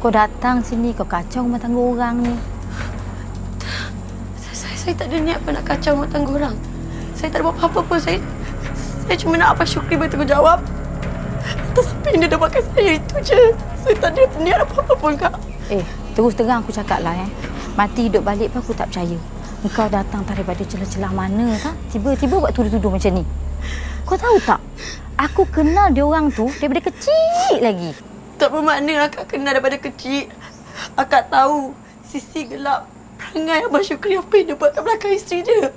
Kau datang sini, kau kacau rumah tangga orang ni. Saya, saya, saya tak ada niat pun nak kacau rumah tangga orang. Saya tak ada buat apa-apa pun. Saya, saya cuma nak Abang Syukri bertanggungjawab. Atas apa yang dia dah buat kat saya itu je. Saya tak ada niat apa-apa pun, Kak. Eh, terus terang aku cakap lah eh. Mati hidup balik pun aku tak percaya. Engkau datang daripada celah-celah mana tak? Tiba-tiba buat tuduh-tuduh macam ni. Kau tahu tak? Aku kenal dia orang tu daripada kecil lagi. Tak bermakna akak kenal daripada kecil. Akak tahu sisi gelap perangai Abang Syukri apa yang dia buat kat belakang isteri dia.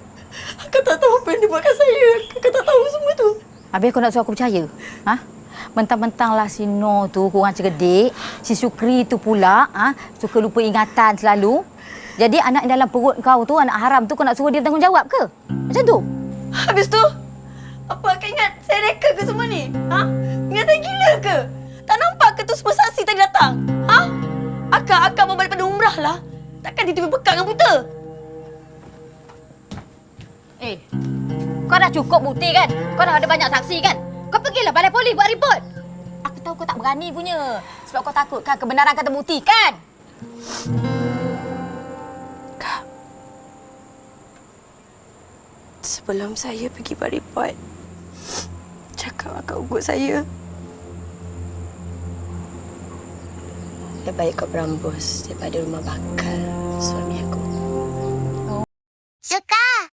Akak tak tahu apa yang dia buat kat saya. Akak tak tahu semua tu. Habis kau nak suruh aku percaya? Ha? Mentang-mentang lah si No tu kurang cerdik. Si Syukri tu pula ha? suka lupa ingatan selalu. Jadi anak dalam perut kau tu, anak haram tu kau nak suruh dia bertanggungjawab ke? Macam tu? Habis tu, apa akak ingat saya reka ke semua tu semua saksi tadi datang? Ha? Akak, akak mau balik pada umrah lah. Takkan dia tiba bekak dengan buta? Eh, kau dah cukup bukti kan? Kau dah ada banyak saksi kan? Kau pergilah balai polis buat report. Aku tahu kau tak berani punya. Sebab kau takut kan kebenaran kata bukti kan? Kak, sebelum saya pergi buat report, cakap akak ugut saya. Lebih baik kau berambus daripada rumah bakal suami aku. Suka!